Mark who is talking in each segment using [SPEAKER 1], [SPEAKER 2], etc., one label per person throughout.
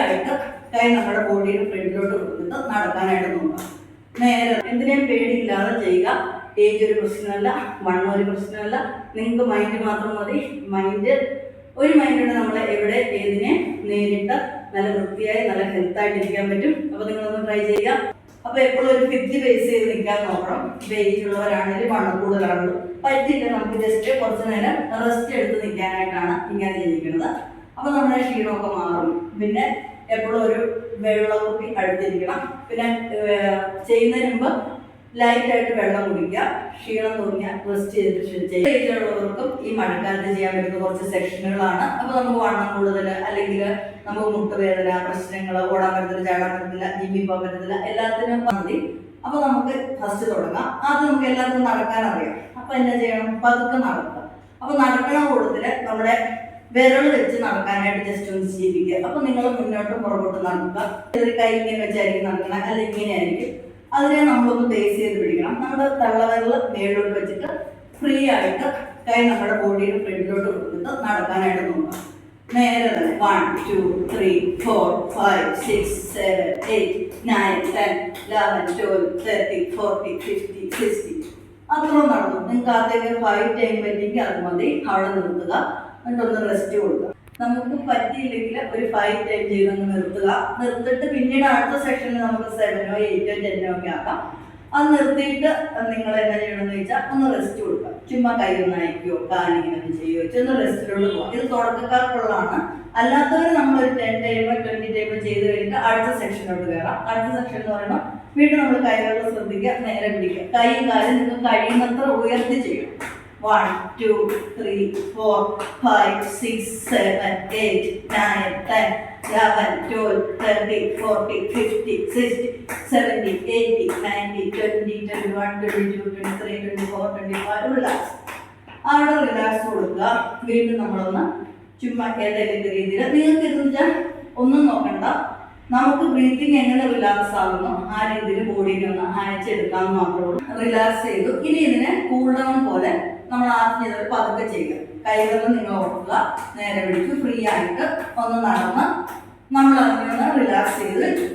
[SPEAKER 1] ആയിട്ട് കൈ നമ്മുടെ ബോഡിയുടെ ഫ്രണ്ടിലോട്ട് കൊടുത്തിട്ട് നടക്കാനായിട്ട് നോക്കാം നേരെ എന്തിനേയും പേടിയില്ലാതെ ചെയ്യുക. ഏജ് ഒരു പ്രശ്നമല്ല വണ്ണം ഒരു പ്രശ്നമല്ല. നിങ്ങൾക്ക് മൈൻഡ് മാത്രം മതി. മൈൻഡ് ഒരു മൈൻഡോടെ നമ്മൾ എവിടെ ഏതിനെ നേരിട്ട് നല്ല വൃത്തിയായി നല്ല ഹെൽത്ത് ആയിട്ട് ഇരിക്കാൻ പറ്റും. അപ്പോൾ നിങ്ങളൊന്ന് ട്രൈ ചെയ്യുക. അപ്പോൾ എപ്പോഴും ഒരു ഫിഫ്റ്റി ബേസ് ചെയ്ത് നിൽക്കാൻ നോക്കണം. വെയിറ്റ് ഉള്ളവരാണെങ്കിൽ വണ്ണം കൂടുതലാണല്ലോ പറ്റില്ല നമുക്ക് ജസ്റ്റ് കുറച്ച് നേരം റെസ്റ്റ് എടുത്ത് നിൽക്കാനായിട്ടാണ് ഇങ്ങനെ ചെയ്യിക്കുന്നത്. അപ്പോൾ നമ്മുടെ ക്ഷീണമൊക്കെ മാറും. പിന്നെ എപ്പോഴും ഒരു വെള്ളം കുപ്പി അടുത്തിരിക്കണം. പിന്നെ ചെയ്യുന്നതിന് മുമ്പ് ലൈറ്റായിട്ട് വെള്ളം കുടിക്കുക. ക്ഷീണം തോന്നിയാൽ റെസ്റ്റ് ചെയ്തിട്ട് ചെയ്യുന്നവർക്കും ഈ മഴക്കാലത്ത് ചെയ്യാൻ പറ്റുന്ന കുറച്ച് സെക്ഷനുകളാണ്. അപ്പോൾ നമുക്ക് വണ്ണം കൂടുതൽ അല്ലെങ്കിൽ നമുക്ക് മുട്ടുവേദന പ്രശ്നങ്ങൾ ഓടാൻ പറ്റത്തില്ല ചാടാൻ പറ്റത്തില്ല ജിമ്മിൽ പോകാൻ പറ്റത്തില്ല എല്ലാത്തിനും മതി. അപ്പോൾ നമുക്ക് ഫസ്റ്റ് തുടങ്ങാം. അത് നമുക്ക് എല്ലാവർക്കും നടക്കാൻ അറിയാം. അപ്പോൾ എന്നാ ചെയ്യണം? പതുക്കെ നടക്കുക. അപ്പോൾ നടക്കണ കൂടുതൽ നമ്മുടെ വിരൽ വെച്ച് നടക്കാനായിട്ട് ജസ്റ്റ് ഒന്ന് ശീലിക്കുക. അപ്പൊ നിങ്ങൾ മുന്നോട്ട് പുറകോട്ട് നടക്കുക. ചെറിയ കൈ ഇങ്ങനെ വെച്ചായിരിക്കും നടക്കണം. അല്ല ഇങ്ങനെ ആയിരിക്കും അതിനെ നമ്മളൊന്ന് ബേസ് ചെയ്ത് പിടിക്കണം. നമ്മുടെ തള്ളവിരൽ മേലോട്ട് വെച്ചിട്ട് ഫ്രീ ആയിട്ട് കൈ നമ്മുടെ ബോഡിയുടെ ഫ്രണ്ടിലോട്ട് കൊടുത്തിട്ട് നടക്കാനായിട്ട് നോക്കാം നേരെ തന്നെ one two three four five six seven eight nine ten eleven twelve thirty forty fifty sixty അത്രയും നടന്നു. നിങ്ങൾക്ക് ആദ്യമൊക്കെ ഫൈവ് ടൈം പറ്റിയെങ്കിൽ അത് മതി. അവിടെ നിർത്തുക. എന്നിട്ടൊന്ന് റെസ്റ്റ് കൊടുക്കുക. നമുക്ക് പറ്റിയില്ലെങ്കിൽ ഒരു ഫൈവ് ടൈം ചെയ്തങ്ങ് നിർത്തുക. നിർത്തിയിട്ട് പിന്നീട് അടുത്ത സെക്ഷനിൽ നമുക്ക് സെവനോ എയ്റ്റോ ടെന്നോ ഒക്കെ ആക്കാം. അത് നിർത്തിയിട്ട് നിങ്ങൾ എന്നാ ചെയ്യണമെന്ന് വെച്ചാൽ ഒന്ന് റെസ്റ്റ് കൊടുക്കുക. ചുമ്മാ കൈ ഒന്ന് അയക്കുകയോ കാലിങ്ങനെ ചെയ്യുകയോ ചെന്ന് റെസ്റ്റിലുള്ള പോകാം ഇത് തുടക്കക്കാർക്കുള്ളതാണ്. അല്ലാത്തവർ നമ്മൾ ഒരു ടെൻ ടൈമോ ട്വന്റി ടൈമോ ചെയ്ത് കഴിഞ്ഞിട്ട് അടുത്ത സെക്ഷനിലോട്ട് കയറാം അടുത്ത സെക്ഷൻ എന്ന് പറയുമ്പോൾ വീണ്ടും നമ്മൾ കൈകളിൽ ശ്രദ്ധിക്കുക നേരെ പിടിക്കുക. കൈയും കാലും നിങ്ങൾക്ക് കഴിയുന്നത്ര ഉയർത്തി ചെയ്യണം. One two three four five six seven eight nine ten eleven twelve thirty forty fifty sixty seventy eighty ninety twenty twenty one twenty two twenty three twenty four twenty five relax അവിടെ relax കൊടുക്കുക? വീണ്ടും നമ്മളൊന്ന് ചുമ്മാ ഏതെങ്കിലും രീതിയിൽ നിങ്ങൾക്ക് ഇതെന്ന് വെച്ചാൽ ഒന്നും നോക്കണ്ട. നമുക്ക് ബ്രീത്തിങ് എങ്ങനെ റിലാക്സ് ആകുന്നു? ആ രീതിയിൽ ബോഡിനെ ഒന്ന് അയച്ചെടുക്കാമെന്ന് മാത്രമേ റിലാക്സ് ചെയ്തു. ഇനി ഇതിനെ കൂൾ ഡൗൺ പോലെ നമ്മൾ ആദ്യം ചെയ്തത് പതുക്കെ ചെയ്യുക. കൈകളിൽ നിങ്ങൾ ഓർക്കുക. നേരെ പിടിച്ച് ഫ്രീ ആയിട്ട് ഒന്ന് നടന്ന് നമ്മൾ അതിനൊന്ന് റിലാക്സ് ചെയ്ത് വെച്ചു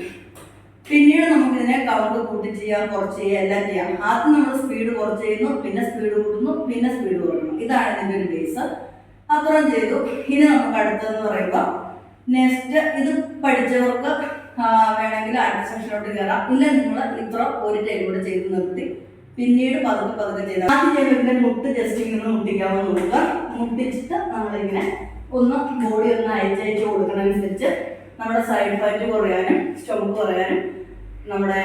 [SPEAKER 1] പിന്നീട് നമുക്കിതിനെ കൗണ്ട് കൂട്ടി ചെയ്യാം കുറച്ച് ചെയ്യാം എല്ലാം ചെയ്യാം. ആദ്യം നമ്മൾ സ്പീഡ് കുറച്ച് ചെയ്യുന്നു പിന്നെ സ്പീഡ് കൂട്ടുന്നു പിന്നെ സ്പീഡ് കുറയ്ക്കുന്നു ഇതാണ് ഇതിന്റെ ഒരു ബേസ് അത്രയും ചെയ്തു. ഇനി നമുക്ക് അടുത്തതെന്ന് പറയുമ്പോൾ നെക്സ്റ്റ് ഇത് പഠിച്ചവർക്ക് വേണമെങ്കിൽ അടുത്ത കയറാം ഇല്ല നിങ്ങൾ ഇത്ര ഒരു ടൈം കൂടെ ചെയ്ത് നിർത്തി. പിന്നീട് പതുക്കെ പതുക്കെ ചെയ്താൽ ആദ്യം ചെയ്യുമ്പോൾ മുട്ട് ജസ്റ്റ് ഇങ്ങനെ മുട്ടിക്കാമോ നോക്കുക മുട്ടിച്ചിട്ട് നമ്മളിങ്ങനെ ഒന്ന് ബോഡി ഒന്ന് അയച്ചയച്ച് കൊടുക്കണമനുസരിച്ച് നമ്മുടെ സൈഡ് ഫാറ്റ് കുറയാനും സ്റ്റൊമക്ക് കുറയാനും നമ്മുടെ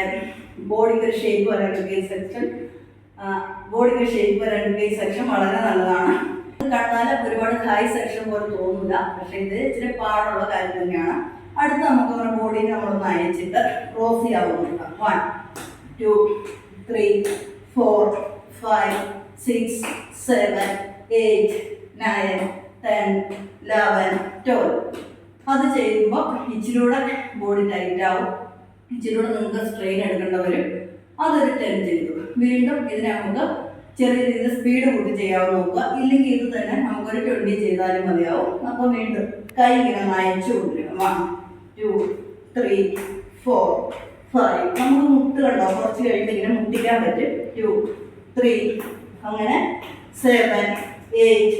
[SPEAKER 1] ബോഡിക്ക് ഒരു ഷേപ്പ് വരാനൊക്കെ ഈ സെക്ഷൻ ബോഡിക്ക് ഷേപ്പ് വരാനൊക്കെ ഈ സെക്ഷൻ വളരെ നല്ലതാണ്. കണ്ടാൽ ഒരുപാട് ഹൈ സെക്ഷൻ പോലെ തോന്നില്ല പക്ഷെ ഇത് ഇച്ചിരി പാടുള്ള കാര്യം തന്നെയാണ്. അടുത്ത നമുക്ക് നമ്മുടെ ബോഡിനെ നമ്മളൊന്ന് അയച്ചിട്ട് റോസി ആവുന്നുണ്ട് one two three four five six seven eight nine ten eleven twelve അത് ചെയ്യുമ്പോൾ ഇച്ചിരൂടെ ബോഡി ടൈറ്റ് ആവും. ഇച്ചിരൂടെ നിങ്ങൾക്ക് സ്ട്രെയിൻ എടുക്കേണ്ട വരും അതൊരു ടെൻ ചെയ്തു. വീണ്ടും ഇതിനെ നമുക്ക് ചെറിയ രീതിയിൽ സ്പീഡ് കൂട്ടി ചെയ്യാവുന്ന നോക്കുക. ഇല്ലെങ്കിൽ ഇത് തന്നെ നമുക്കൊരു ട്വന്റി ചെയ്താലും മതിയാവും. അപ്പോൾ വീണ്ടും കൈ ഇങ്ങനെ നയച്ചു കൊണ്ടിരിക്കണം one two three four five നമുക്ക് മുട്ട് കണ്ടോ? കുറച്ച് കഴിഞ്ഞിട്ട് ഇങ്ങനെ മുട്ടിക്കാൻ പറ്റും. ടു ത്രീ അങ്ങനെ seven eight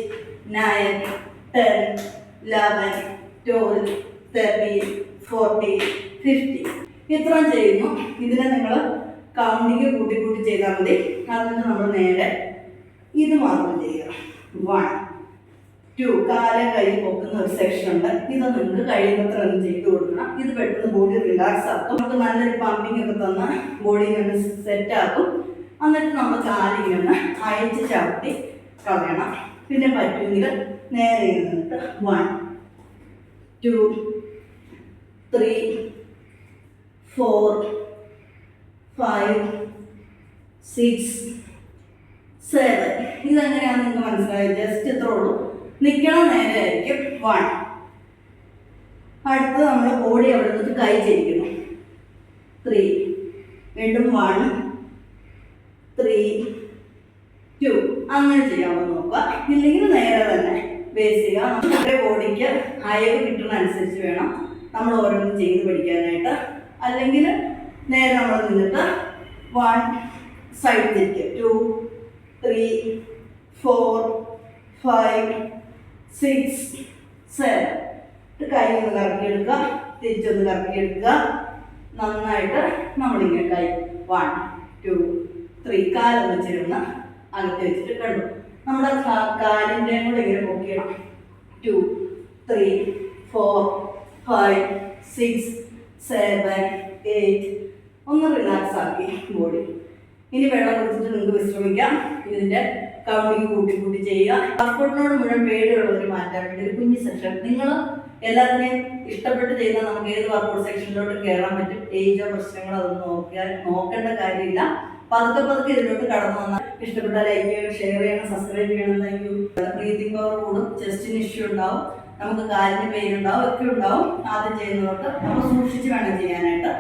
[SPEAKER 1] nine ten eleven twelve thirteen forty fifty ഇത്രയും ചെയ്യുന്നു. ഇതിനെ നിങ്ങൾ കൗണ്ടിങ് കൂട്ടി കൂട്ടി ചെയ്താൽ മതി. അതിന് നമ്മൾ നേരെ ഇത് മാത്രം ചെയ്യുക വൺ ടു കാലം കൈ പൊക്കുന്ന ഒരു സെക്ഷൻ ഉണ്ട്. ഇത് നിങ്ങൾക്ക് കഴിയുന്നത്ര ഒന്ന് ചെയ്ത് കൊടുക്കണം. ഇത് പെട്ടെന്ന് ബോഡി റിലാക്സ് ആക്കും. നമുക്ക് നല്ലൊരു പമ്പിങ് ഒക്കെ തന്ന ബോഡി ഒന്ന് സെറ്റ് ആക്കും. എന്നിട്ട് നമ്മൾ കാലിങ്ങനെ അയച്ച് ചവിട്ടി കളയണം. പിന്നെ പറ്റുമെങ്കിൽ നേരെ ഇരുന്നിട്ട് one two three four five six seven ഇതെങ്ങനെയാണെന്ന് നിങ്ങൾക്ക് മനസ്സിലായി? ജസ്റ്റ് ഇത്രേ ഉള്ളൂ. നിൽക്കണം നേരെ ആയിരിക്കും വൺ അടുത്ത് നമ്മൾ ബോഡി അവിടെ നിന്ന് കൈ ചെയ്യിക്കുന്നു. ത്രീ വീണ്ടും വൺ ത്രീ ടു അങ്ങനെ ചെയ്യാമോ നോക്കുക. ഇല്ലെങ്കിൽ നേരെ തന്നെ ബേസ് നമ്മുടെ ബോഡിക്ക് അയവ് കിട്ടുന്ന അനുസരിച്ച് വേണം നമ്മൾ ഓരോന്നും ചെയ്ത് പഠിക്കാനായിട്ട്. അല്ലെങ്കിൽ നേരെ നമ്മൾ നിന്നിട്ട് വൺ സൈഡ് തിരിക്കുക two three four five six seven കൈ ഒന്ന് കറക്കിയെടുക്കുക. തിരിച്ചൊന്ന് കറക്കിയെടുക്കുക. നന്നായിട്ട് നമ്മളിങ്ങനെ കൈ. വൺ ടു ത്രീ കാലൊന്ന് വെച്ചിരുന്ന് അകത്ത് വെച്ചിട്ട് കണ്ടു. നമ്മുടെ കാലിന്റെ കൂടെ ഇങ്ങനെ പൊക്കിയിടണം two three four five six seven eight ഒന്ന് റിലാക്സ് ആക്കി ബോഡി ഇനി വെള്ളം കുടിച്ചിട്ട് നിങ്ങൾക്ക് വിശ്രമിക്കാം. ഇതിന്റെ കൗണ്ടിങ് കൂട്ടി കൂട്ടി ചെയ്യുക. പാസ്പോർട്ടിനോട് മുഴുവൻ പേടിയുള്ളവർ മാറ്റാൻ വേണ്ടി ഒരു കുഞ്ഞു സെക്ഷൻ. നിങ്ങൾ എല്ലാത്തിനെയും ഇഷ്ടപ്പെട്ട് ചെയ്താൽ നമുക്ക് ഏത് വർക്കൗട്ട് സെക്ഷനിലോട്ട് കയറാൻ പറ്റും. ഏജോ പ്രശ്നങ്ങളോ അതൊന്നും നോക്കിയാൽ നോക്കേണ്ട കാര്യമില്ല. പതുക്കെ പതുക്കെ ഇതിലോട്ട് കടന്നു വന്നാൽ ഇഷ്ടപ്പെട്ട ലൈക്ക് ചെയ്യണം ഷെയർ ചെയ്യണം സബ്സ്ക്രൈബ് ചെയ്യണം ബ്രീതിങ് പവർ കൂടും. ചെസ്റ്റിന് ഇഷ്യൂ ഉണ്ടാവും. നമുക്ക് കാലിന് പെയിൻ ഉണ്ടാവും ഒക്കെ ഉണ്ടാവും. ആദ്യം ചെയ്യുന്നവർക്ക് നമ്മൾ സൂക്ഷിച്ച് വേണം ചെയ്യാനായിട്ട്.